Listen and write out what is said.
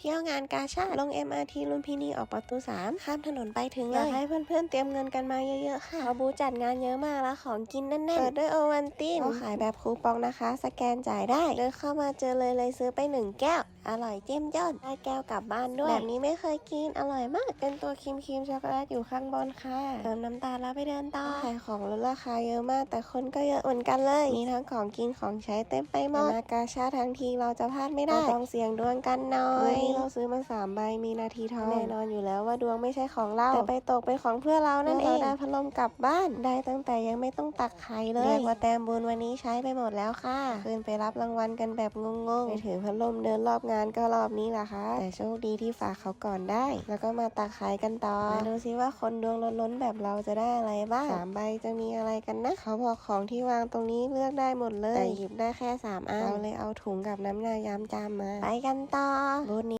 เที่ยวงานกาชาดลง MRT ลุมพินีออกประตู 3 ข้ามถนนไปถึงเลยอยากให้เพื่อนๆ เตรียมเงินกันมาเยอะๆ ค่ะเพราะบูธจัดงานเยอะมากแล้วของกินแน่นๆเปิดด้วยโอวันตินเขาขายแบบคูปองนะคะ สแกนจ่ายได้ เดินเข้ามาเจอเลยเลยซื้อไป 1 แก้ว อร่อยเจ้มจ้นได้แก้วกลับบ้านด้วย แบบนี้ไม่เคยกิน อร่อยมาก เป็นตัวครีมครีมช็อกโกแลตอยู่ข้างบนค่ะ เติมน้ำตาลแล้วไปเดินต่อขายของลดราคาเยอะมาก แต่คนก็เยอะเหมือนกันเลย มีทั้งของกินของใช้เต็มไปหมดมากาชาดทั้งทีเราจะพลาดไม่ได้ต้องเสี่ยงดวงกันหน่อยเราซื้อมาสามใบมีนาทีทองแน่นอนอยู่แล้วว่าดวงไม่ใช่ของเราแต่ไปตกเป็นของเพื่อนเรานั่นเองเราได้พัดลมกลับบ้าน ได้ตั้งแต่ยังไม่ต้องตักไข่เลยเรียกว่าแต้มบุญวันนี้ใช้ไปหมดแล้วค่ะคืนไปรับรางวัลกันแบบงงๆไปถือพัดลมเดินรอบงานก็รอบนี้แหละค่ะแต่โชคดีที่ฝากเขาก่อนได้ แล้วก็มาตักไข่กันต่อมาดูซิว่าคนดวงล้นๆแบบเราจะได้อะไรบ้างสามใบจะมีอะไรกันนะเขาบอกของที่วางตรงนี้เลือกได้หมดเลยแต่หยิบได้แค่สามอันเราเลยเอาถุงกับน้ำยายามจามมา ไปกันต่อบูธนี้